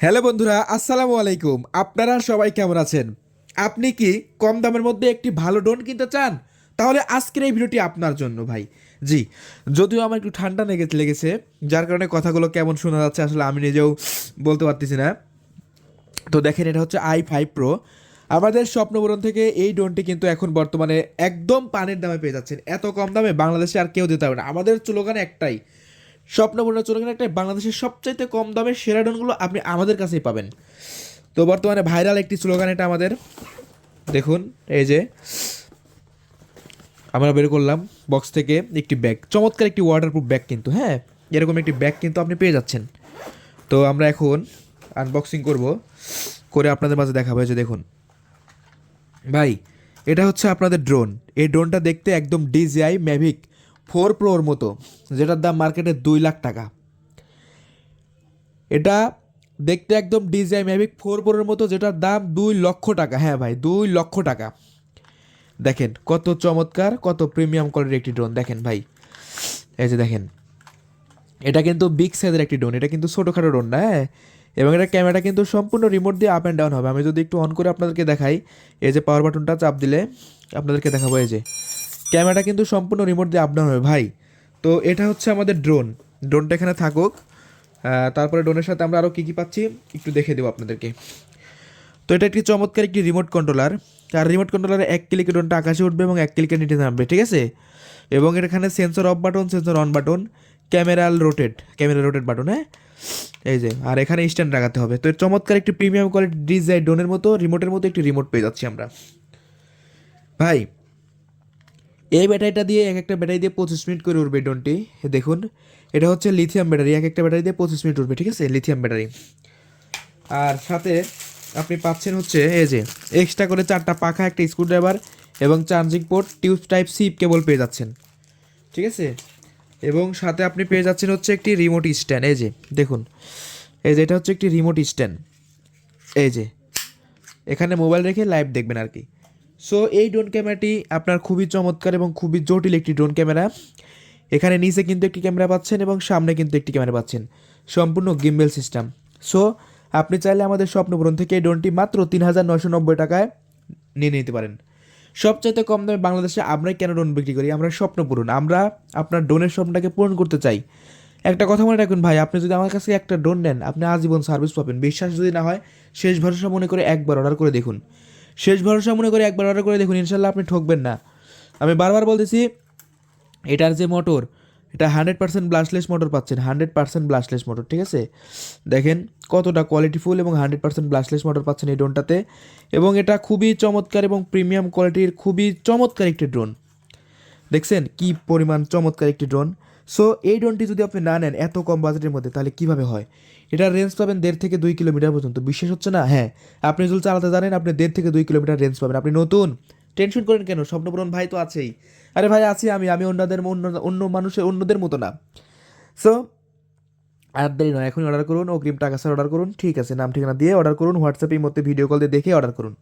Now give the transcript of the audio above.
Hello বন্ধুরা, আসসালামু আলাইকুম। আপনারা সবাই কেমন আছেন? আপনি কি কম দামের মধ্যে একটি ভালো ড্রোন কিনতে চান? তাহলে আজকের এই ভিডিওটি আপনার জন্য ভাই। জি, যদিও আমার একটু ঠান্ডা লেগে লেগেছে, যার কারণে কথাগুলো কেমন শোনা যাচ্ছে আসলে আমি নিজেও বলতে পারতেছি না। তো দেখেন, এটা হচ্ছে আই ফাইভ প্রো আমাদের স্বপ্নবরণ থেকে এই ড্রোনটি কিন্তু এখন বর্তমানে একদম পানির দামে পেয়ে যাচ্ছেন। এত কম দামে বাংলাদেশে আর কেউ দিতে পারবে না। আমাদের স্লোগান একটাই স্বপ্নবরণের স্লোগান একটাই, বাংলাদেশের সবচাইতে কম দামে সেরা ড্রোনগুলো আপনি আমাদের কাছেই পাবেন। তো বর্তমানে ভাইরাল একটি স্লোগান এটা আমাদের। দেখুন, এই যে আমরা বের করলাম বক্স থেকে একটি ব্যাগ চমৎকার একটি ওয়াটারপ্রুফ ব্যাগ কিন্তু হ্যাঁ? এরকম একটি ব্যাগ কিন্তু আপনি পেয়ে যাচ্ছেন। তো আমরা এখন আনবক্সিং করব, করে আপনাদের মাঝে এই যে দেখুন। ভাই, এটা হচ্ছে আপনাদের ড্রোন এই ড্রোনটা দেখতে একদম ডিজিআই ম্যাভিক ফোর প্রোর মতো, যেটার দাম মার্কেটে দুই লাখ টাকা। এটা দেখতে একদম ডিজিআই ম্যাভিক ফোর প্রোর মতো, যেটার দাম দুই লক্ষ টাকা। হ্যাঁ ভাই, দুই লক্ষ টাকা। দেখেন, কত চমৎকার, কত প্রিমিয়াম কোয়ালিটির একটি ড্রোন দেখেন ভাই, এই যে দেখেন, এটা কিন্তু বিগ সাইজের একটি ড্রোন এটা কিন্তু ছোটোখাটো ড্রোন না হ্যাঁ? এবং এটা ক্যামেরা কিন্তু সম্পূর্ণ রিমোট দিয়ে আপ অ্যান্ড ডাউন হবে। আমি যদি একটু অন করে আপনাদেরকে দেখাই, এই যে পাওয়ার বাটনটা চাপ দিলে আপনাদেরকে দেখাবো, এই যে। ক্যামেরাটা কিন্তু সম্পূর্ণ রিমোট দিয়ে আপ ডাউন হবে, ভাই। তো এটা হচ্ছে আমাদের ড্রোন ড্রোনটা এখানে থাকুক। তারপরে ড্রোনের সাথে আমরা আরও কী কী পাচ্ছি, একটু দেখে দেবো আপনাদেরকে। তো এটা একটি চমৎকার একটি রিমোট কন্ট্রোলার আর রিমোট কন্ট্রোলারে এক ক্লিকে ড্রোনটা আকাশে উঠবে এবং এক ক্লিকে নিচে নামবে, ঠিক আছে? এবং এখানে sensor off button sensor on button cameral rotate camera rotate button হ্যাঁ? এই যে, আর এখানে স্ট্যান্ড লাগাতে হবে। তো চমৎকার একটি প্রিমিয়াম কোয়ালিটি ডিজাইন ড্রোনের মতো রিমোটের মতো একটি রিমোট পেয়ে যাচ্ছি আমরা। ভাই এই ব্যাটারিটা দিয়ে এক একটা ব্যাটারি দিয়ে পঁচিশ মিনিট করে উঠবে ড্রোনটি দেখুন, এটা হচ্ছে লিথিয়াম ব্যাটারি, এক একটা ব্যাটারি দিয়ে পঁচিশ মিনিট উঠবে ঠিক আছে? Lithium battery. আর সাথে আপনি পাচ্ছেন হচ্ছে এই যে এক্সট্রা করে চারটা পাখা, একটা স্ক্রুড্রাইভার এবং চার্জিং পোর্ট টিউব টাইপ সিপ কেবল পেয়ে যাচ্ছেন, ঠিক আছে? এবং সাথে আপনি পেয়ে যাচ্ছেন হচ্ছে একটি রিমোট স্ট্যান্ড এই যে, দেখুন, এই যে এটা হচ্ছে একটি রিমোট স্ট্যান্ড এই যে, এখানে মোবাইল রেখে লাইভ দেখবেন আর কি। সো এই ড্রোন ক্যামেরাটি আপনার খুবই চমৎকার এবং খুবই জটিল একটি ড্রোন ক্যামেরা এখানে নিচে কিন্তু একটি ক্যামেরা পাচ্ছেন এবং সামনে কিন্তু একটি ক্যামেরা পাচ্ছেন। সম্পূর্ণ গিম্বেল সিস্টেম সো আপনি চাইলে আমাদের স্বপ্নপূরণ থেকে এই ড্রোনটি মাত্র তিন হাজার নশো নব্বই টাকায় নিয়ে নিতে পারেন। সবচাইতে কম দামে বাংলাদেশে আমরাই কেন ড্রোন বিক্রি করি? আমরা স্বপ্নপূরণ। আমরা আপনার ড্রোনের স্বপ্নটাকে পূরণ করতে চাই। একটা কথা মনে রাখুন ভাই, আপনি যদি আমার কাছে একটা ড্রোন নেন, আপনি আজীবন সার্ভিস পাবেন। বিশ্বাস যদি না হয়, শেষ ভরসা মনে করে একবার অর্ডার করে দেখুন। শেষ ভরসা মনে করে একবার অর্ডার করে দেখুন, ইনশাল্লাহ আপনি ঠকবেন না। আমি বারবার বলতেছি, এটার যে মোটর এটা হান্ড্রেড পার্সেন্ট ব্লাশলেস মোটর পাচ্ছেন হান্ড্রেড পার্সেন্ট ব্লাশলেস মোটর ঠিক আছে? দেখেন কতটা কোয়ালিটিফুল এবং হান্ড্রেড পার্সেন্ট ব্লাশলেস মোটর পাচ্ছেন এই ড্রোনটাতে এবং এটা খুবই চমৎকার এবং প্রিমিয়াম কোয়ালিটির খুবই চমৎকার একটি ড্রোন দেখছেন কি পরিমাণ চমৎকার একটি ড্রোন সো এই ড্রোনটি যদি আপনি না নেন এত কম বাজেটের মধ্যে, তাহলে কীভাবে হয়? এটার রেঞ্জ পাবেন দেড় থেকে দুই কিলোমিটার পর্যন্ত। বিশ্বাস হচ্ছে না? হ্যাঁ। আপনি যদি চালাতে জানেন, আপনি দেড় থেকে দুই কিলোমিটার রেঞ্জ পাবেন। আপনি নতুন? টেনশন করেন কেন? স্বপ্নপূরণ ভাই তো আছেই। আরে ভাই, আছি আমি। আমি অন্যদের অন্য অন্য মানুষের অন্যদের মতো না। সো আর দেরি নয়। এখনই অর্ডার করুন। অগ্রিম টাকা স্যার অর্ডার করুন। ঠিক আছে, নাম ঠিকানা দিয়ে অর্ডার করুন। হোয়াটসঅ্যাপের মধ্যে ভিডিও কল দিয়ে দেখে অর্ডার করুন।